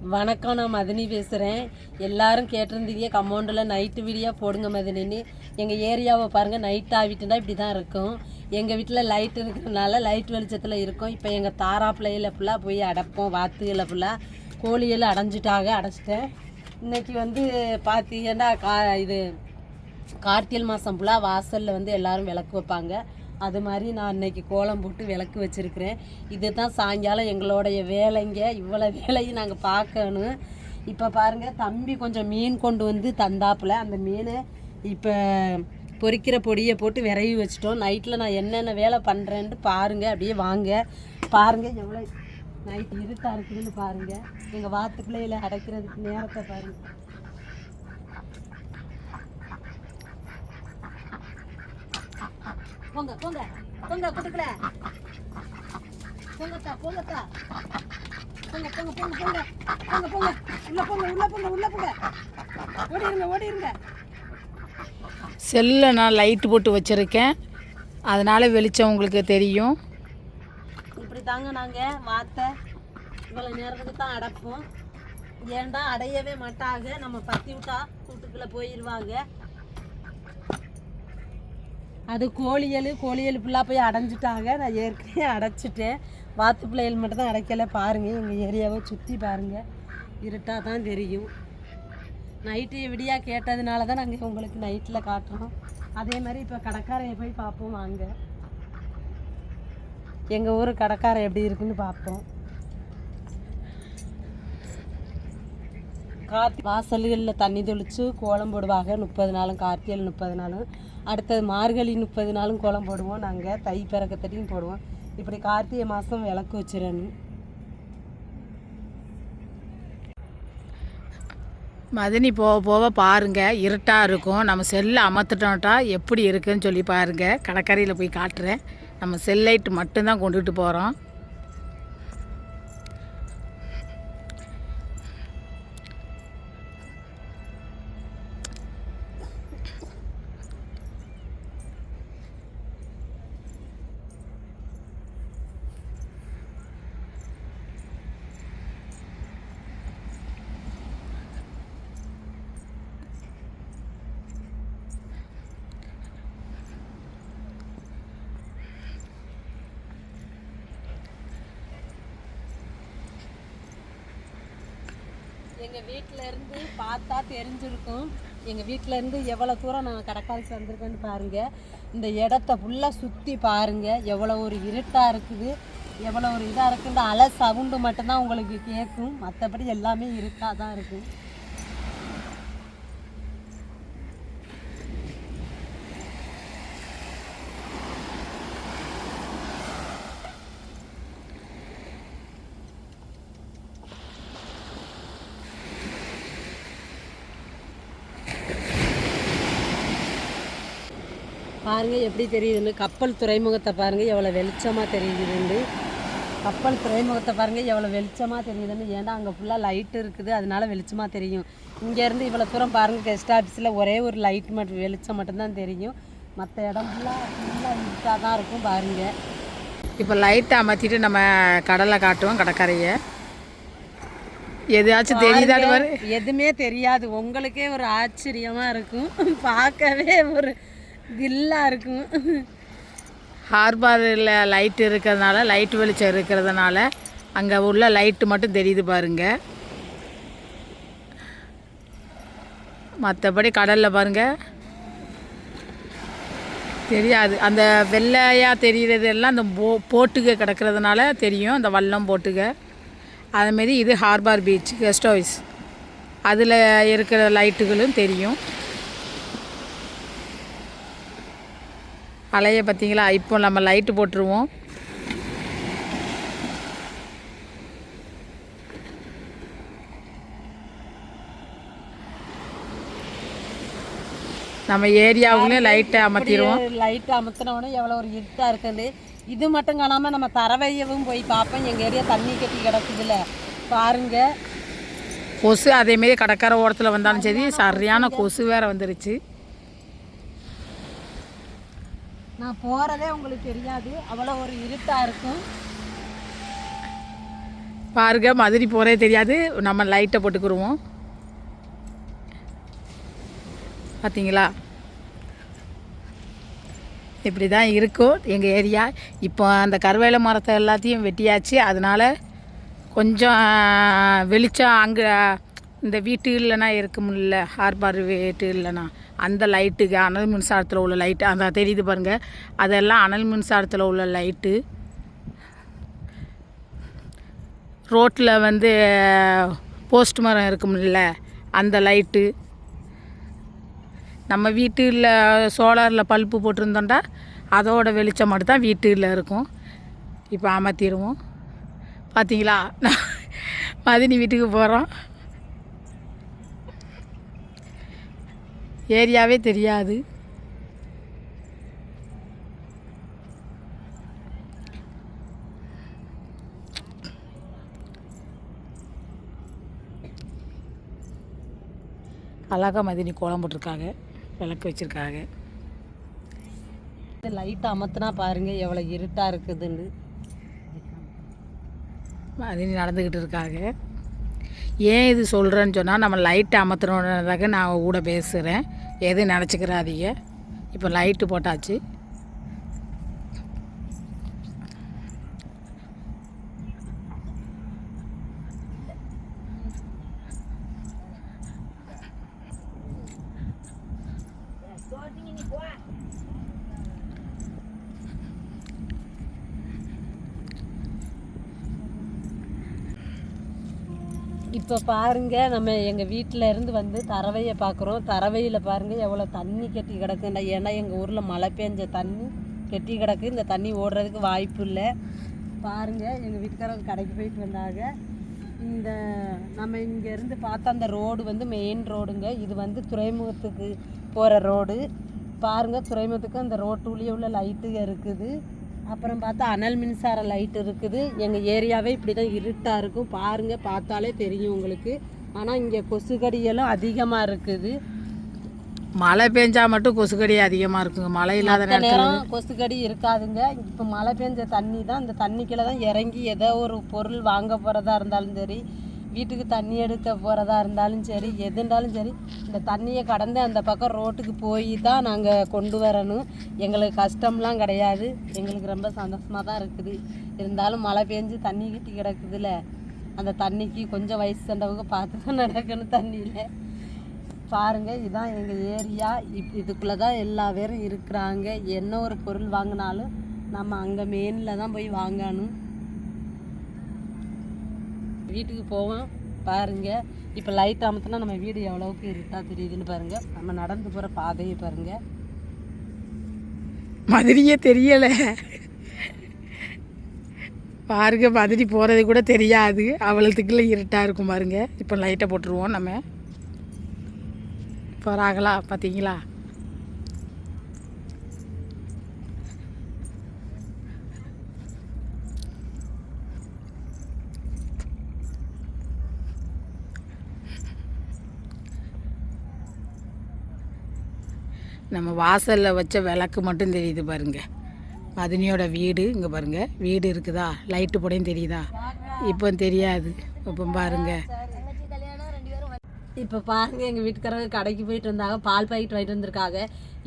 வணக்கம் நான் மதினி பேசுகிறேன் எல்லாரும் கேட்டிருந்தீங்க கம்பவுண்டில் நைட்டு வீடியோ போடுங்க மதினின்னு. எங்கள் ஏரியாவை பாருங்கள் நைட் ஆகிட்டுனா இப்படி தான் இருக்கும். எங்கள் வீட்டில் லைட் இருக்கிறதுனால லைட் வெளிச்சத்தில் இருக்கும். இப்போ எங்கள் தாரா பிள்ளையில் ஃபுல்லாக போய் அடைப்போம் வாத்துகளை ஃபுல்லாக கோழியில் அடைஞ்சிட்டாக அடைச்சிட்டேன். இன்றைக்கி வந்து பார்த்தீங்கன்னா கா இது கார்த்திகை மாதம் ஃபுல்லாக வாசலில் வந்து எல்லோரும் விளக்கு வைப்பாங்க. அது மாதிரி நான் இன்னைக்கு கோலம் போட்டு விளக்கு வச்சுருக்கிறேன். இதுதான் சாயங்காலம் எங்களுடைய வேலைங்க. இவ்வளோ வேலையும் நாங்கள் பார்க்கணும். இப்போ பாருங்கள் தம்பி கொஞ்சம் மீன் கொண்டு வந்து தந்தாப்புல. அந்த மீனை இப்போ பொறிக்கிற பொடியை போட்டு விரவி வச்சிட்டோம். நைட்டில் நான் என்னென்ன வேலை பண்ணுறேன்ட்டு பாருங்கள் அப்படியே வாங்க. பாருங்கள் எவ்வளோ நைட் இருட்டாக இருக்குதுன்னு பாருங்கள் எங்கள் வாத்து பிள்ளையில அடைக்கிறதுக்கு நேரத்தை பாருங்கள் போங்க போங்க போங்க குட்டுக்கல போங்கத்தா போங்கத்தா போங்க போங்க போங்க போங்க போங்க. போங்க உள்ள போங்க உள்ள போங்க உள்ள போங்க. ஓடி இருங்க ஓடி இருங்க செல்லில் நான் லைட்டு போட்டு வச்சுருக்கேன். அதனால் வெளிச்சம் உங்களுக்கு தெரியும். இப்படி தாங்க நாங்கள் வாத்தை இவ்வளோ நேரத்துக்கு தான் அடைப்போம். ஏன்டா அடையவே மாட்டாங்க. நம்ம பத்தி விட்டா கூட்டுக்குள்ளே போயிடுவாங்க அது கோழியல் கோழியல் ஃபுல்லாக போய் அடைஞ்சிட்டாங்க. நான் ஏற்கனவே அடைச்சிட்டேன். வாத்து பிள்ளைகள் மட்டும் தான் அடைக்கலை. பாருங்கள் எங்கள் ஏரியாவை சுற்றி பாருங்கள் இருட்டாக தான் தெரியும். நைட்டு விடியாக கேட்டதுனால தான் நாங்கள் உங்களுக்கு நைட்டில் காட்டுறோம். அதே மாதிரி இப்போ கடைக்காரையை போய் பார்ப்போம் வாங்க. எங்கள் ஊர் கடைக்காரன் எப்படி இருக்குன்னு பார்ப்போம். கார்த்தி வாசல்களில் தண்ணி தெளித்து கோலம் போடுவாங்க. முப்பது நாளும் கார்த்திகையில் முப்பது நாளும். அடுத்தது மார்கழி முப்பது நாளும் கோலம் போடுவோம். நாங்கள் தை பிறக்கத்தட்டியும் போடுவோம். இப்படி கார்த்திகை மாதம் விளக்கு வச்சிடணும். மதினி போக போக பாருங்கள் இருட்டாக இருக்கும். நம்ம செல்லை அமர்த்துட்டோம்ட்டா எப்படி இருக்குன்னு சொல்லி பாருங்கள் கடற்கரையில் போய் காட்டுறேன். நம்ம செல் லைட்டு மட்டும்தான் கொண்டுகிட்டு போகிறோம் எங்கள் வீட்டில் இருந்து பார்த்தா தெரிஞ்சிருக்கும். எங்கள் வீட்டில் இருந்து எவ்வளோ தூரம் நான் கடற்கரைக்கு வந்திருக்கேன்னு பாருங்கள் இந்த இடத்த ஃபுல்லாக சுற்றி பாருங்கள் எவ்வளோ ஒரு இருட்டாக இருக்குது. எவ்வளோ ஒரு இதாக இருக்குன்ற அலை சவுண்டு மட்டும்தான் உங்களுக்கு கேட்கும். மற்றபடி எல்லாமே இருட்டாக தான் இருக்கும் பாருங்க எப்படி தெரியுதுன்னு. கப்பல் துறைமுகத்தை பாருங்க எவ்வளோ வெளிச்சமாக தெரியுதுன்னு. கப்பல் துறைமுகத்தை பாருங்க எவ்வளோ வெளிச்சமாக தெரியுதுன்னு. ஏன்னா அங்கே ஃபுல்லாக லைட் இருக்குது அதனால வெளிச்சமாக தெரியும். இங்கேருந்து இவ்வளோ தூரம் பாருங்க கெஸ்ட் ஆஃபீஸில் ஒரே ஒரு லைட் மட்டும் வெளிச்சம் மட்டும்தான் தெரியும். மற்ற இடம் ஃபுல்லாக ஃபுல்லாக இருட்டாக தான் இருக்கும் பாருங்க. இப்போ லைட்டை அமர்த்திட்டு நம்ம கடலை காட்டுவோம் கடற்கரையை. எதாச்சும் தெரியுதாடு பாரு. எதுவுமே தெரியாது. உங்களுக்கே ஒரு ஆச்சரியமா இருக்கும். பார்க்கவே ஒரு தில்லா இருக்கும். ஹார்பரில் லைட் இருக்கிறதுனால லைட் வெளிச்சம் இருக்கிறதுனால அங்கே உள்ள லைட்டு மட்டும் தெரியுது பாருங்க. மற்றபடி கடலில் பாருங்கள் தெரியாது. அந்த வெள்ளையாக தெரிகிறது எல்லாம் அந்த போ போட்டுக கிடக்கிறதுனால தெரியும் அந்த வல்லம் போட்டுக. அதுமாரி இது ஹார்பர் பீச் கெஸ்ட் ஹவுஸ். அதில் இருக்கிற லைட்டுகளும் தெரியும். அலையை பார்த்தீங்களா? இப்போ நம்ம லைட்டு போட்டுருவோம். நம்ம ஏரியாவுக்குள்ளேயும் லைட்டை அமர்த்திடுவோம். லைட் அமுத்தினோடனே எவ்வளோ ஒரு இருட்டாக இருக்குது. இது மட்டும் காணாமல் நம்ம தரவையவும் போய் பார்ப்போம். எங்கள் ஏரியா தண்ணி கட்டி கிடக்குதுல பாருங்க. கொசு அதேமாரி கடற்கரை ஓரத்தில் வந்தாலும் சரி சரியான கொசு வேற வந்துருச்சு. நான் போகிறதே உங்களுக்கு தெரியாது. அவ்வளோ ஒரு இருட்டாக இருக்கும். பாருங்க மதுரை போகிறே தெரியாது. நம்ம லைட்டை போட்டுக்கிருவோம். பார்த்தீங்களா இப்படி தான் இருக்கும் எங்கள் ஏரியா. இப்போ அந்த கருவேல மரத்தை எல்லாத்தையும் வெட்டியாச்சு. அதனால் கொஞ்சம் வெளிச்சம் அங்கே இந்த வீட்டு இல்லைனா இருக்குமில்ல ஹார்பர் வீட்டு இல்லைனா அந்த லைட்டுக்கு அனல் மின்சாரத்தில் உள்ள லைட்டு அந்த தெரியுது பாருங்கள் அதெல்லாம் அனல் மின்சாரத்தில் உள்ள லைட்டு ரோட்டில் வந்து போஸ்ட் மரம் இருக்கும்ல அந்த லைட்டு நம்ம வீட்டில் சோலாரில் பல்ப்பு போட்டிருந்தோண்டா அதோட வெளிச்சம் மட்டும் தான் வீட்டில் இருக்கும். இப்போ அமர்த்திடுவோம். பார்த்தீங்களா நான் மதினி வீட்டுக்கு போகிறோம் ஏரியாவே தெரியாது. அழகா மதினி கோலம் போட்டிருக்காங்க. விளக்கு வச்சுருக்காங்க. லைட் அமர்த்தினா பாருங்க எவ்வளோ இருட்டாக இருக்குதுன்னு. மதினி நடந்துக்கிட்டு இருக்காங்க. ஏன் இது சொல்கிறேன்னு சொன்னால் நம்ம லைட்டு அமர்த்தணுன்றதாக நான் கூட பேசுகிறேன் எதுவும் நினச்சிக்கிறாதீங்க. இப்போ லைட்டு போட்டாச்சு. இப்போ பாருங்க நம்ம எங்கள் வீட்டில் இருந்து வந்து தரவையை பார்க்குறோம் தரவையில் பாருங்கள் எவ்வளோ தண்ணி கட்டி கிடக்குண்டா ஏன்னா எங்கள் ஊரில் மழை பெஞ்ச தண்ணி கெட்டி கிடக்கு. இந்த தண்ணி ஓடுறதுக்கு வாய்ப்பு இல்லை. பாருங்கள் எங்கள் வீட்டுக்காரங்க கடைக்கு போயிட்டு வந்தாங்க. இந்த நம்ம இங்கேருந்து பார்த்தா அந்த ரோடு வந்து மெயின் ரோடுங்க. இது வந்து துறைமுகத்துக்கு போகிற ரோடு. பாருங்கள் துறைமுகத்துக்கு அந்த ரோட்டுலேயே உள்ள லைட்டுங்க இருக்குது. அப்புறம் பார்த்தா அனல் மின்சார லைட் இருக்குது. எங்கள் ஏரியாவே இப்படி தான் இருட்டாக இருக்கும். பாருங்கள் பார்த்தாலே தெரியும் உங்களுக்கு. ஆனால் இங்கே கொசுக்கடியெல்லாம் அதிகமாக இருக்குது. மழை பெஞ்சா மட்டும் கொசுக்கடி அதிகமாக இருக்குங்க. மழை இல்லாத நேரம் கொசுக்கடி இருக்காதுங்க. இப்போ மழை பெஞ்ச தண்ணி தான் இந்த தண்ணிக்குள்ள தான் இறங்கி ஏதோ ஒரு பொருள் வாங்க போகிறதா இருந்தாலும் சரி வீட்டுக்கு தண்ணி எடுக்க போகிறதா இருந்தாலும் சரி எது இருந்தாலும் சரி இந்த தண்ணியை கடந்து அந்த பக்கம் ரோட்டுக்கு போய் தான் நாங்கள் கொண்டு வரணும். எங்களுக்கு கஷ்டம்லாம் கிடையாது. எங்களுக்கு ரொம்ப சந்தோஷமாக தான் இருக்குது. இருந்தாலும் மழை பெஞ்சு தண்ணி கிட்டி கிடக்குதுல. அந்த தண்ணிக்கு கொஞ்சம் வயசு சென்றவங்க பார்த்து தான் நடக்கணும் தண்ணியில். பாருங்கள் இதுதான் எங்கள் ஏரியா. இப் இதுக்குள்ளே தான் எல்லா பேரும் இருக்கிறாங்க. என்ன ஒரு பொருள் வாங்கினாலும் நம்ம அங்கே மெயினில் தான் போய் வாங்கணும். வீட்டுக்கு போவோம் பாருங்க. இப்போ லைட் அமுத்தினா நம்ம வீடு எவ்வளோவுக்கு இருட்டாக தெரியுதுன்னு பாருங்கள் நம்ம நடந்து போகிற பாதையை பாருங்க. மதுரையே தெரியலை. பாருங்க மதுரை போகிறது கூட தெரியாது. அவ்வளோத்துக்குள்ளே இருட்டாக இருக்கும் பாருங்க. இப்போ லைட்டை போட்டுருவோம் நம்ம. போகிறாங்களா பார்த்தீங்களா நம்ம வாசலில் வச்ச விளக்கு மட்டும் தெரியுது பாருங்க. மதினியோட வீடு இங்கே பாருங்க. வீடு இருக்குதா? லைட்டு போடையும் தெரியுதா? இப்போ தெரியாது. இப்போ பாருங்க. இப்போ பாருங்க எங்கள் வீட்டுக்காரங்க கடைக்கு போயிட்டு இருந்தாங்க பால் பாக்கெட் வாங்கிட்டு வந்திருக்காங்க.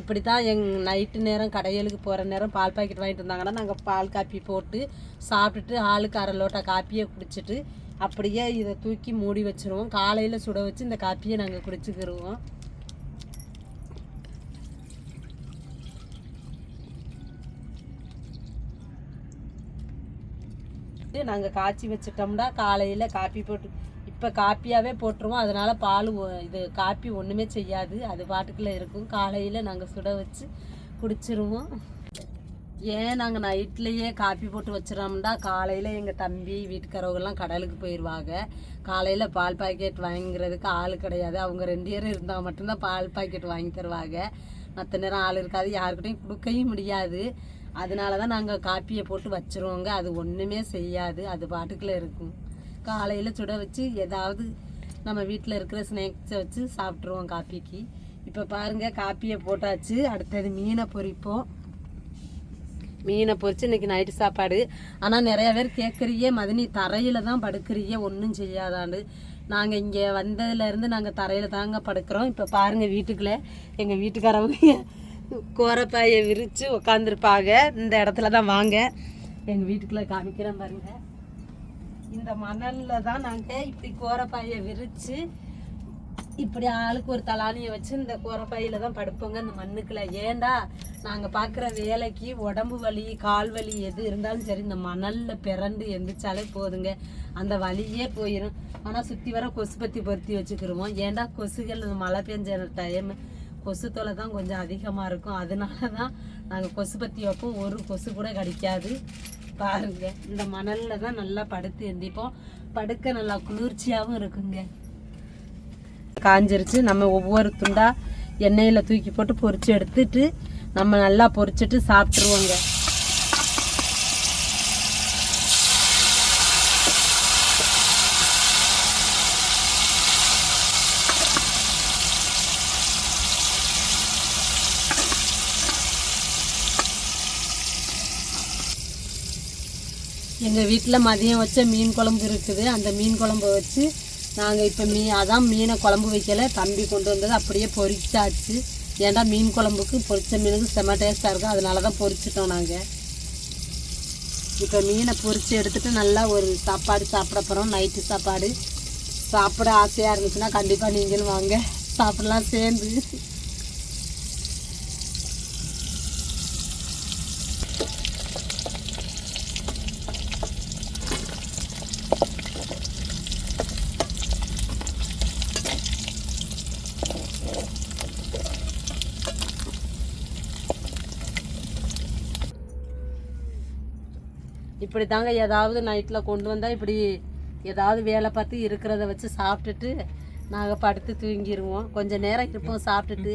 இப்படி தான் எங் நைட்டு நேரம் கடைகளுக்கு போகிற நேரம் பால் பாக்கெட் வாங்கிட்டு வந்தாங்கன்னா நாங்கள் பால் காப்பி போட்டு சாப்பிட்டுட்டு ஆளுக்கு அரை லோட்டா காப்பியை குடிச்சிட்டு அப்படியே இதை தூக்கி மூடி வச்சிருவோம். காலையில் சுட வச்சு இந்த காப்பியை நாங்கள் குடிச்சுக்கிருவோம் நாங்கள் காய்ச்சி வச்சிட்டோம்னா காலையில் காப்பி போட்டு இப்போ காப்பியாகவே போட்டுருவோம். அதனால பால் ஒ- இது காப்பி ஒன்றுமே செய்யாது. அது பாட்டுக்குள்ளே இருக்கும். காலையில் நாங்கள் சுட வச்சு குடிச்சிருவோம். ஏன் நாங்கள் நைட்லேயே காப்பி போட்டு வச்சிடோம்னா காலையில் எங்கள் தம்பி வீட்டுக்காரவங்கெல்லாம் கடலுக்கு போயிடுவாங்க காலையில் பால் பாக்கெட் வாங்குறதுக்கு ஆள் கிடையாது. அவங்க ரெண்டு பேரும் இருந்தால் மட்டும்தான் பால் பாக்கெட் வாங்கி தருவாங்க. மற்ற நேரம் ஆள் இருக்காது. யாருக்கிட்டையும் கொடுக்கவும் முடியாது. அதனால தான் நாங்கள் காப்பியை போட்டு வச்சுருவோங்க. அது ஒன்றுமே செய்யாது. அது பாட்டுக்குள்ளே இருக்கும். காலையில் சுட வச்சு ஏதாவது நம்ம வீட்டில் இருக்கிற ஸ்நாக்ஸை வச்சு சாப்பிட்ருவோம் காப்பிக்கு. இப்போ பாருங்கள் காப்பியை போட்டாச்சு. அடுத்தது மீனை பொரிப்போம். மீனை பொரிச்சு இன்னைக்கு நைட்டு சாப்பாடு. ஆனால் நிறையா பேர் கேட்குறியே மதினி தரையில் தான் படுக்கிறியே ஒன்றும் செய்யாதாண்டு. நாங்கள் இங்கே வந்ததுலேருந்து நாங்கள் தரையில் தாங்க படுக்கிறோம். இப்போ பாருங்கள் வீட்டுக்குள்ளே எங்கள் வீட்டுக்காரவங்க கோரப்பாயை விரித்து உட்காந்துருப்பாங்க இந்த இடத்துல தான் வாங்க. எங்கள் வீட்டுக்குள்ளே காமிக்கிறேன் பாருங்க. இந்த மணலில் தான் நாங்கள் இப்படி கோரப்பாயை விரித்து இப்படி ஆளுக்கு ஒரு தலானியை வச்சு இந்த கோரப்பாயில் தான் படுப்போங்க. இந்த மண்ணுக்குள்ள. ஏண்டா? நாங்கள் பார்க்குற வேலைக்கு உடம்பு வலி கால் வலி எது இருந்தாலும் சரி இந்த மணலில் பிறண்டு எந்திரிச்சாலே போதுங்க. அந்த வலியே போயிடும் ஆனால் சுற்றி வர கொசு பத்தி பொருத்தி வச்சுக்கிருவோம். ஏண்டா கொசுகள் இந்த மழை பெஞ்ச டைம் கொசு தொலை தான் கொஞ்சம் அதிகமாக இருக்கும். அதனால தான் நாங்கள் கொசு பற்றி வைப்போம். ஒரு கொசு கூட கிடைக்காது. பாருங்க இந்த மணலில் தான் நல்லா படுத்து எந்திப்போம். படுக்க நல்லா குளிர்ச்சியாகவும் இருக்குங்க. காஞ்சிருச்சு. நம்ம ஒவ்வொரு துண்டாக எண்ணெயில் தூக்கி போட்டு பொறிச்சு எடுத்துட்டு நம்ம நல்லா பொறிச்சிட்டு சாப்பிட்ருவோங்க எங்கள் வீட்டில் மதியம் வச்ச மீன் குழம்பு இருக்குது. அந்த மீன் குழம்பு வச்சு நாங்கள் இப்போ மீ அதான் மீனை குழம்பு வைக்கல. தம்பி கொண்டு வந்தது அப்படியே பொரிச்சாச்சு ஏன்டா மீன் குழம்புக்கு பொரித்த மீனுக்கு செம டேஸ்ட்டாக இருக்கும் அதனால தான் பொரிச்சிட்டோம் நாங்கள் இப்போ மீனை பொரித்து எடுத்துகிட்டு நல்லா ஒரு சாப்பாடு சாப்பிட போகிறோம் நைட்டு சாப்பாடு. சாப்பிட ஆசையாக இருந்துச்சுன்னா கண்டிப்பாக நீங்களும் வாங்க. சாப்பிடலாம் சேர்ந்து. இப்படி தாங்க ஏதாவது நைட்டில் கொண்டு வந்தால் இப்படி ஏதாவது வேலை பார்த்து இருக்கிறத வச்சு சாப்பிட்டுட்டு நாங்கள் படுத்து தூங்கிடுவோம் கொஞ்சம் நேரம் இருப்போம் சாப்பிட்டுட்டு.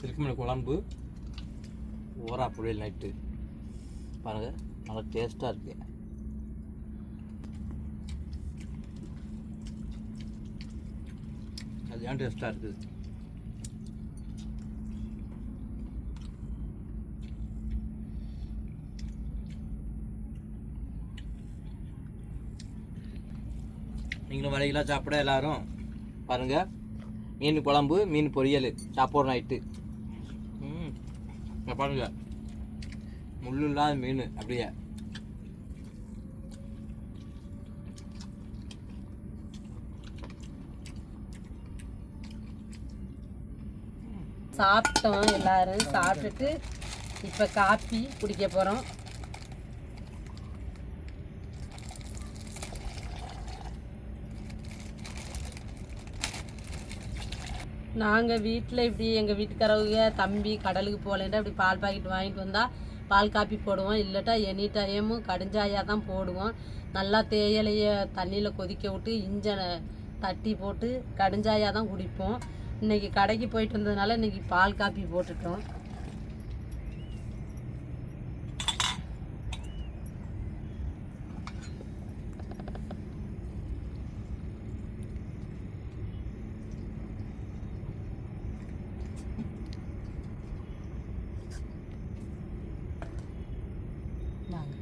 திருக்குமலை குழம்பு. ஓரா புழியல் நைட்டு பாருங்கள் நல்லா டேஸ்ட்டாக இருக்குது அது ஏன் டேஸ்ட்டாக இருக்குது? நீங்களும் வரைகளாக சாப்பிட எல்லாரும் பாருங்கள் மீன் குழம்பு மீன் பொரியல். சாப்பிட்ற நைட்டு ம். பாருங்க. முள்ளு இல்லாத மீன் அப்படியே. சாப்பிட்டோம் எல்லாரும். சாப்பிட்டுட்டு இப்போ காப்பி குடிக்க போகிறோம் நாங்கள் வீட்டில் இப்படி எங்கள் வீட்டுக்காரவங்க தம்பி கடலுக்கு போகலன்ட்டு அப்படி பால் பாக்கெட் வாங்கிட்டு வந்தால் பால் காப்பி போடுவோம். இல்லாட்டா எனி டைமும் கடுஞ்சாயாக தான் போடுவோம். நல்லா தேயிலையை தண்ணியில் கொதிக்க விட்டு இஞ்சனை தட்டி போட்டு கடுஞ்சாயாக தான் குடிப்போம். இன்றைக்கி கடைக்கு போயிட்டு வந்ததுனால இன்றைக்கி பால் காப்பி போட்டுட்டோம் வாங்க.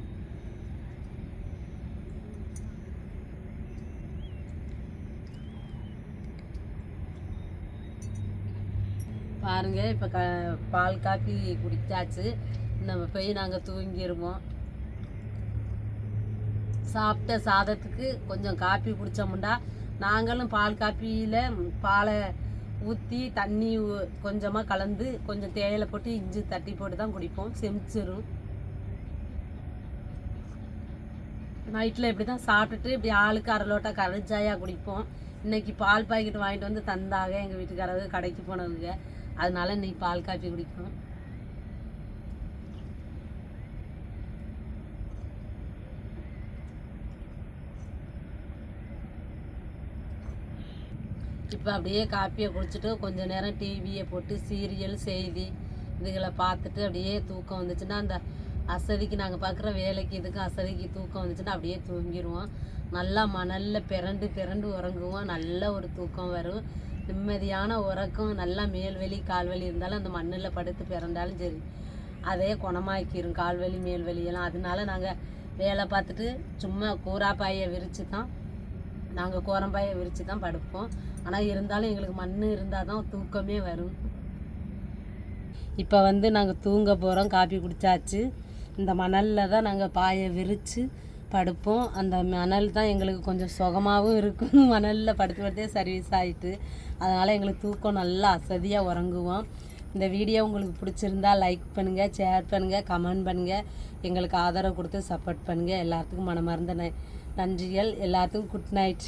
பாருங்க இப்போ க பால் காப்பி குடிச்சாச்சு. நம்ம போய் நாங்கள் தூங்கிடுவோம் சாப்பிட்ட சாதத்துக்கு கொஞ்சம் காப்பி குடித்தோம்னா நாங்களும் பால் காப்பியில் பாலை ஊற்றி தண்ணி கொஞ்சமாக கலந்து கொஞ்சம் தேயிலை போட்டு இஞ்சி தட்டி போட்டு தான் குடிப்போம். செமிச்சிரும். நைட்டில் இப்படி தான் சாப்பிட்டுட்டு இப்படி ஆளுக்கு அரை லோட்டா கரைச்சாயா குடிப்போம். இன்னைக்கு பால் பாக்கெட் வாங்கிட்டு வந்து தந்தாக எங்கள் வீட்டுக்காரங்க கடைக்கு போனவங்க. அதனால இன்னைக்கு பால் காப்பி குடிக்கணும். இப்போ அப்படியே காப்பியை குடிச்சிட்டு கொஞ்ச நேரம் டிவியை போட்டு சீரியல் செய்தி இதுகளை பார்த்துட்டு அப்படியே தூக்கம் வந்துச்சுன்னா அந்த அசதிக்கு நாங்கள் பார்க்குற வேலைக்கு இதுக்கும் அசதிக்கு தூக்கம் வந்துச்சுன்னா அப்படியே தூங்கிடுவோம். நல்லா மணலில் பிறண்டு பிறண்டு உறங்குவோம். நல்ல ஒரு தூக்கம் வரும். நிம்மதியான உறக்கம் நல்லா மேல்வலி கால்வலி இருந்தாலும் அந்த மண்ணில் படுத்து பிறந்தாலும் சரி அதே குணமாக்கிரும் கால்வலி மேல்வலி எல்லாம். அதனால நாங்கள் வேலை பார்த்துட்டு சும்மா கூறாப்பாயை விரித்து தான் நாங்கள் கோரம்பாயை விரித்து தான் படுப்போம். ஆனால் இருந்தாலும் எங்களுக்கு மண் இருந்தால் தான் தூக்கமே வரும். இப்போ வந்து நாங்கள் தூங்க போகிறோம் காப்பி குடிச்சாச்சு. இந்த மணலில் தான் நாங்கள் பாயை விரித்து படுப்போம். அந்த மணல் தான் எங்களுக்கு கொஞ்சம் சுகமாகவும் இருக்கும். மணலில் படுத்து படுத்தே சர்வீஸ் ஆகிட்டு அதனால் எங்களுக்கு தூக்கம் நல்லா அசதியாக உறங்குவோம். இந்த வீடியோ உங்களுக்கு பிடிச்சிருந்தா லைக் பண்ணுங்கள் ஷேர் பண்ணுங்கள் கமெண்ட் பண்ணுங்கள் எங்களுக்கு ஆதரவு கொடுத்து சப்போர்ட் பண்ணுங்கள் எல்லாத்துக்கும் மனமார்ந்த நன்றிகள். எல்லாத்துக்கும் குட் நைட்